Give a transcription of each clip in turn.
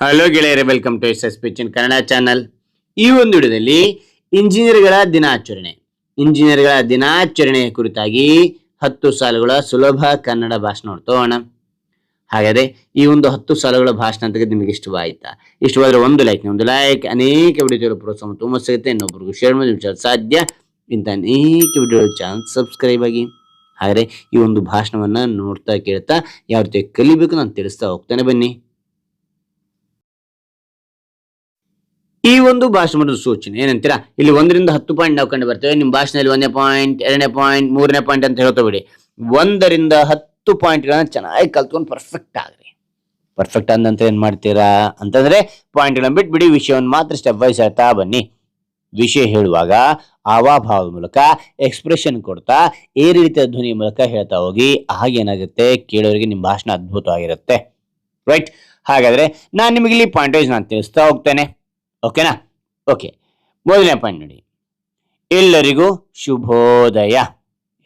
Hello ಗೆಳೆಯರೇ welcome to S S ಪಿಚಿನ್ Kannada channel ಈ ಒಂದು ವಿಡಿಯೋದಲ್ಲಿ ಇಂಜಿನಿಯರ್ಗಳ ದಿನಾಚರಣೆ. ಇಂಜಿನಿಯರ್ಗಳ ದಿನಾಚರಣೆಯ ಕುರಿತಾಗಿ ಹತ್ತು ಸಾಲುಗಳ ಸುಲಭ ಕನ್ನಡ ಭಾಷಣ ನೋಡ್ತೋಣ ಹಾಗಾದ್ರೆ ಈ ಒಂದು ಹತ್ತು ಸಾಲುಗಳ ಭಾಷಣ ಅಂತ ನಿಮಗೆ ಇಷ್ಟವಾಯ್ತಾ? ಇಷ್ಟವಾದ್ರೆ ಒಂದು ಲೈಕ್ ಒಂದು ಲೈಕ್ ಅನೇಕ ವಿಡಿಯೋ ಪ್ರೋತ್ಸಾಹ ತುಂಬ ಸಿಗುತ್ತೆ. ಇನ್ನೊಬ್ಬರಿಗೂ ಶೇರ್ ಮಾಡಿ ಸಾಧ್ಯ. ಇಂಥ ಅನೇಕ ವಿಡಿಯೋ ಚಾನಲ್ ಸಬ್ಸ್ಕ್ರೈಬ್ ಆಗಿ. ಆದರೆ ಈ ಒಂದು ಭಾಷಣವನ್ನು ನೋಡ್ತಾ ಕೇಳ್ತಾ, ಯಾವ ರೀತಿ ಕಲಿಬೇಕು ನಾನು ತಿಳಿಸ್ತಾ ಹೋಗ್ತಾನೆ ಬನ್ನಿ. ಈ ಒಂದು ಭಾಷಣದ ಸೂಚನೆ. ಏನಂತೀರಾ? ಇಲ್ಲಿ ಒಂದರಿಂದ ಹತ್ತು ಪಾಯಿಂಟ್ ನಾವು ಕಂಡು ಬರ್ತೇವೆ. ನಿಮ್ಮ ಭಾಷಣದಲ್ಲಿ ಒಂದೇ ಪಾಯಿಂಟ್ ಎರಡನೇ ಪಾಯಿಂಟ್ ಮೂರನೇ ಪಾಯಿಂಟ್ ಅಂತ ಹೇಳ್ತಾ ಬಿಡಿ. ಒಂದರಿಂದ ಹತ್ತು ಪಾಯಿಂಟ್ಗಳನ್ನ ಚೆನ್ನಾಗಿ ಕಲ್ತ್ಕೊಂಡು ಪರ್ಫೆಕ್ಟ್ ಆಗ್ರಿ. ಪರ್ಫೆಕ್ಟ್ ಅಂದಂತ ಏನ್ ಮಾಡ್ತೀರಾ? ಅಂತಂದ್ರೆ ಪಾಯಿಂಟ್ಗಳನ್ನ ಬಿಟ್ಬಿಡಿ, ವಿಷಯವನ್ನು ಮಾತ್ರ ಸ್ಟೆಪ್ ವೈಸ್ ಹೇಳ್ತಾ ಬನ್ನಿ. ವಿಷಯ ಹೇಳುವಾಗ ಆವಾಭಾವದ ಮೂಲಕ ಎಕ್ಸ್ಪ್ರೆಷನ್ ಕೊಡ್ತಾ, ಈ ರೀತಿಯ ಧ್ವನಿ ಮೂಲಕ ಹೇಳ್ತಾ ಹೋಗಿ, ಹಾಗೇನಾಗುತ್ತೆ? ಕೇಳೋರಿಗೆ ನಿಮ್ಮ ಭಾಷಣ ಅದ್ಭುತವಾಗಿರುತ್ತೆ. ರೈಟ್ ಹಾಗಾದ್ರೆ ನಾನು ನಿಮಗೆ ಇಲ್ಲಿ ಪಾಯಿಂಟ್ ವೈಸ್ ನಾನು ತಿಳಿಸ್ತಾ ಹೋಗ್ತೇನೆ. ಓಕೆನಾ? ಓಕೆ. ಮೊದಲನೇ ಪಾಯಿಂಟ್ ನೋಡಿ. ಎಲ್ಲರಿಗೂ ಶುಭೋದಯ.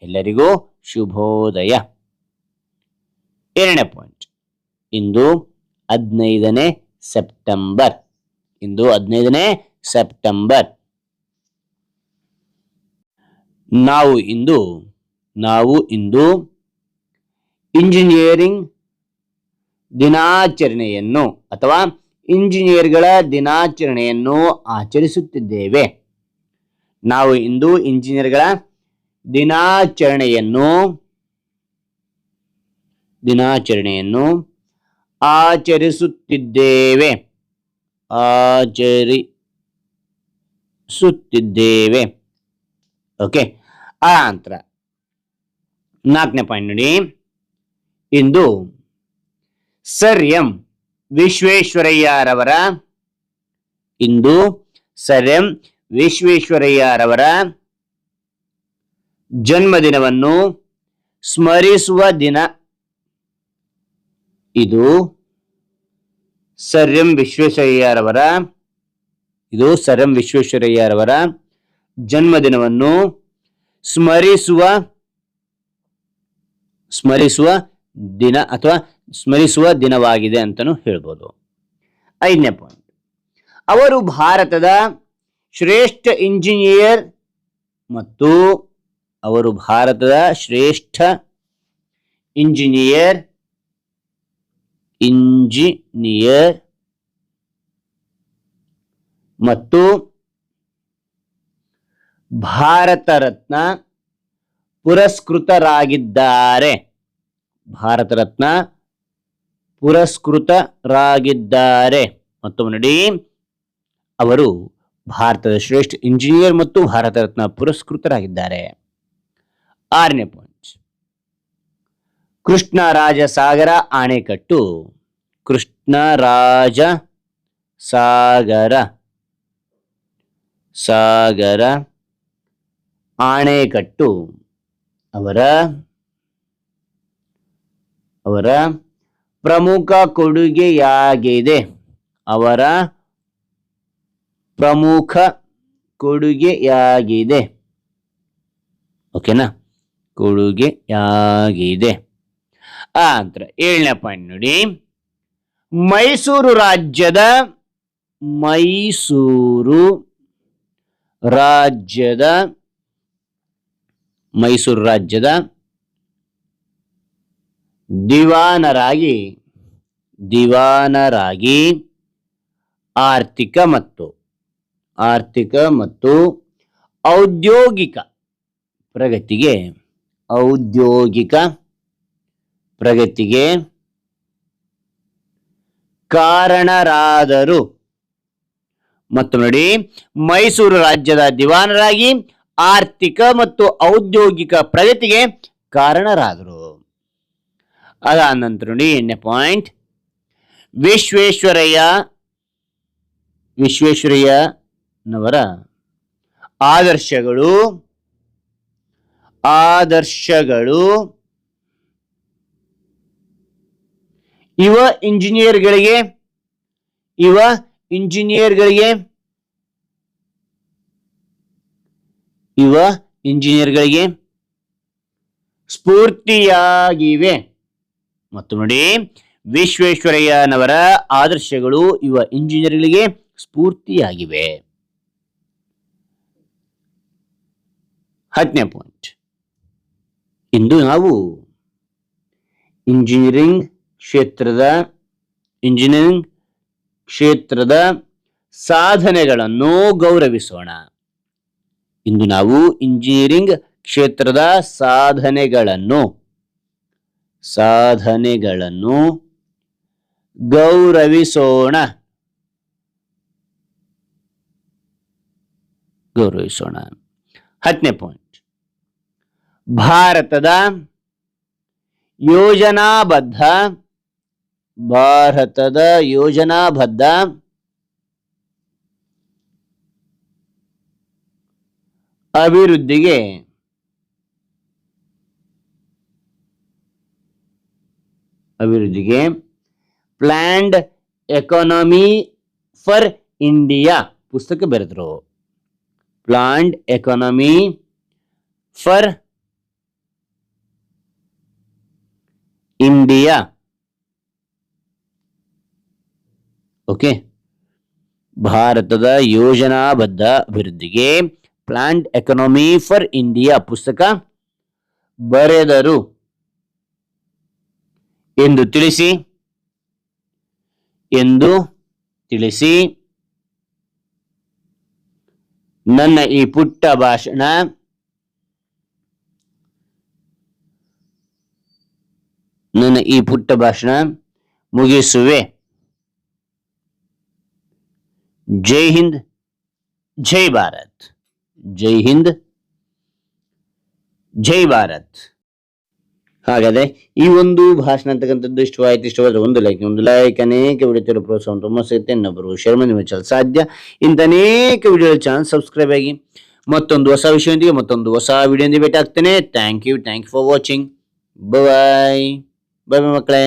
ಎಲ್ಲರಿಗೂ ಶುಭೋದಯ. ಎರಡನೇ ಪಾಯಿಂಟ್ ಇಂದು ಹದಿನೈದನೇ ಸೆಪ್ಟೆಂಬರ್ ಇಂದು ಹದಿನೈದನೇ ಸೆಪ್ಟೆಂಬರ್ ನಾವು ಇಂದು ನಾವು ಇಂದು ಇಂಜಿನಿಯರಿಂಗ್ ದಿನಾಚರಣೆಯನ್ನು ಅಥವಾ ಇಂಜಿನಿಯರ್ಗಳ ದಿನಾಚರಣೆಯನ್ನು ಆಚರಿಸುತ್ತಿದ್ದೇವೆ. ನಾವು ಇಂದು ಇಂಜಿನಿಯರ್ಗಳ ದಿನಾಚರಣೆಯನ್ನು ದಿನಾಚರಣೆಯನ್ನು ಆಚರಿಸುತ್ತಿದ್ದೇವೆ. ಆಚರಿಸುತ್ತಿದ್ದೇವೆ. ಓಕೆ, ಆ ನಂತರ ನಾಲ್ಕನೇ ಪಾಯಿಂಟ್ ನೋಡಿ. ಇಂದು ಸರ್ ಎಂ ವಿಶ್ವೇಶ್ವರಯ್ಯರವರ, ಇಂದು ಸರ್ ಎಂ ವಿಶ್ವೇಶ್ವರಯ್ಯರವರ ಜನ್ಮದಿನವನ್ನು ಸ್ಮರಿಸುವ ದಿನ. ಇದು ಸರ್ ಎಂ ವಿಶ್ವೇಶ್ವರಯ್ಯರವರ, ಇದು ಸರ್ ಎಂ ವಿಶ್ವೇಶ್ವರಯ್ಯರವರ ಜನ್ಮದಿನವನ್ನು ಸ್ಮರಿಸುವ ಸ್ಮರಿಸುವ ದಿನ ಅಥವಾ ಸ್ಮರಿಸುವ ದಿನವಾಗಿದೆ ಅಂತಲೂ ಹೇಳ್ಬೋದು. ಐದನೇ ಪಾಯಿಂಟ್ ಅವರು ಭಾರತದ ಶ್ರೇಷ್ಠ ಇಂಜಿನಿಯರ್ ಮತ್ತು ಅವರು ಭಾರತದ ಶ್ರೇಷ್ಠ ಇಂಜಿನಿಯರ್ ಇಂಜಿನಿಯರ್ ಮತ್ತು ಭಾರತ ರತ್ನ ಪುರಸ್ಕೃತರಾಗಿದ್ದಾರೆ. ಭಾರತ ರತ್ನ ಪುರಸ್ಕೃತರಾಗಿದ್ದಾರೆ. ಮತ್ತೊಮ್ಮೆ ನೋಡಿ, ಅವರು ಭಾರತದ ಶ್ರೇಷ್ಠ ಇಂಜಿನಿಯರ್ ಮತ್ತು ಭಾರತ ರತ್ನ ಪುರಸ್ಕೃತರಾಗಿದ್ದಾರೆ. ಆರನೇ ಪಾಯಿಂಟ್ ಕೃಷ್ಣರಾಜ ಸಾಗರ ಅಣೆಕಟ್ಟು ಕೃಷ್ಣರಾಜ ಸಾಗರ ಸಾಗರ ಆಣೆಕಟ್ಟು. ಅವರ ಅವರ ಪ್ರಮುಖ ಕೊಡುಗೆಯಾಗಿದೆ. ಅವರ ಪ್ರಮುಖ ಕೊಡುಗೆಯಾಗಿದೆ. ಓಕೆನಾ? ಕೊಡುಗೆಯಾಗಿದೆ. ಯಾಗಿದೆ ನಂತರ ಏಳನೇ ಪಾಯಿಂಟ್ ನೋಡಿ. ಮೈಸೂರು ರಾಜ್ಯದ ಮೈಸೂರು ರಾಜ್ಯದ ಮೈಸೂರು ರಾಜ್ಯದ ದಿವಾನರಾಗಿ ದಿವಾನರಾಗಿ ಆರ್ಥಿಕ ಮತ್ತು ಆರ್ಥಿಕ ಮತ್ತು ಔದ್ಯೋಗಿಕ ಪ್ರಗತಿಗೆ ಔದ್ಯೋಗಿಕ ಪ್ರಗತಿಗೆ ಕಾರಣರಾದರು. ಮತ್ತು ನೋಡಿ, ಮೈಸೂರು ರಾಜ್ಯದ ದಿವಾನರಾಗಿ ಆರ್ಥಿಕ ಮತ್ತು ಔದ್ಯೋಗಿಕ ಪ್ರಗತಿಗೆ ಕಾರಣರಾದರು. ಅದಾದ ನಂತರ ಎಣ್ಣೆ ಪಾಯಿಂಟ್ ವಿಶ್ವೇಶ್ವರಯ್ಯ, ವಿಶ್ವೇಶ್ವರಯ್ಯನವರ ಆದರ್ಶಗಳು ಆದರ್ಶಗಳು. ಯುವ ಇಂಜಿನಿಯರ್ಗಳಿಗೆ ಯುವ ಇಂಜಿನಿಯರ್ಗಳಿಗೆ ಯುವ ಇಂಜಿನಿಯರ್ಗಳಿಗೆ ಸ್ಫೂರ್ತಿಯಾಗಿವೆ. ಮತ್ತು ನೋಡಿ, ವಿಶ್ವೇಶ್ವರಯ್ಯನವರ ಆದರ್ಶಗಳು ಯುವ ಇಂಜಿನಿಯರ್ಗಳಿಗೆ ಸ್ಫೂರ್ತಿಯಾಗಿವೆ. ಹತ್ತನೇ ಪಾಯಿಂಟ್. ಇಂದು ನಾವು ಇಂಜಿನಿಯರಿಂಗ್ ಕ್ಷೇತ್ರದ ಇಂಜಿನಿಯರಿಂಗ್ ಕ್ಷೇತ್ರದ ಸಾಧನೆಗಳನ್ನು ಗೌರವಿಸೋಣ. ಇಂದು ನಾವು ಇಂಜಿನಿಯರಿಂಗ್ ಕ್ಷೇತ್ರದ ಸಾಧನೆಗಳನ್ನು ಸಾಧನೆಗಳನ್ನು ಗೌರವಿಸೋಣ. ಗೌರವಿಸೋಣ. ಹತ್ತನೇ ಪಾಯಿಂಟ್ ಭಾರತದ ಯೋಜನಾಬದ್ಧ ಭಾರತದ ಯೋಜನಾಬದ್ಧ ಅಭಿವೃದ್ಧಿಗೆ ಅಭಿವೃದ್ಧಿಗೆ. ಪ್ಲ್ಯಾಂಡ್ ಎಕಾನಮಿ ಫಾರ್ ಇಂಡಿಯಾ ಪುಸ್ತಕ ಬರೆದರು. Planned economy for India okay ಭಾರತದ ಯೋಜನಾಬದ್ಧ ಅಭಿವೃದ್ಧಿಗೆ ಪ್ಲಾಂಟ್ ಎಕನಾಮಿ ಫಾರ್ ಇಂಡಿಯಾ ಪುಸ್ತಕ ಬರೆದರು. ಎಂದು ತಿಳಿಸಿ ಎಂದು ತಿಳಿಸಿ. ನನ್ನ ಈ ಪುಟ್ಟ ಭಾಷಣ ನನ್ನ ಈ ಪುಟ್ಟ ಭಾಷಣ ಮುಗಿಸುವೆ. ಜೈ ಹಿಂದ್, ಜೈ ಭಾರತ್. ಜೈ ಹಿಂದ್, ಜೈ ಭಾರತ್. ಹಾಗಾದ್ರೆ ಈ ಒಂದು ಭಾಷಣ ಅಂತಕ್ಕಂಥದ್ದು ಇಷ್ಟವಾಯಿತು, ಇಷ್ಟವಾದ್ರೆ ಒಂದು ಲೈಕ್ ಒಂದು ಲೈಕ್ ಅನೇಕ ವಿಡಿಯೋ ಪ್ರೋತ್ಸಾಹ ತುಂಬ ಸಿಗುತ್ತೆ ಇನ್ನೊಬ್ಬರು ಶರ್ಮನ್ ಮಾಡಿ ಸಾಧ್ಯ. ಇಂಥ ಅನೇಕ ವಿಡಿಯೋ ಚಾನಲ್ ಸಬ್ಸ್ಕ್ರೈಬ್ ಆಗಿ ಮತ್ತೊಂದು ಹೊಸ ವಿಷಯದೊಂದಿಗೆ, ಮತ್ತೊಂದು ಹೊಸ ವಿಡಿಯೋ ಭೇಟಿ ಆಗ್ತೇನೆ thank you thank you for watching bye bye ಮಕ್ಕಳೇ.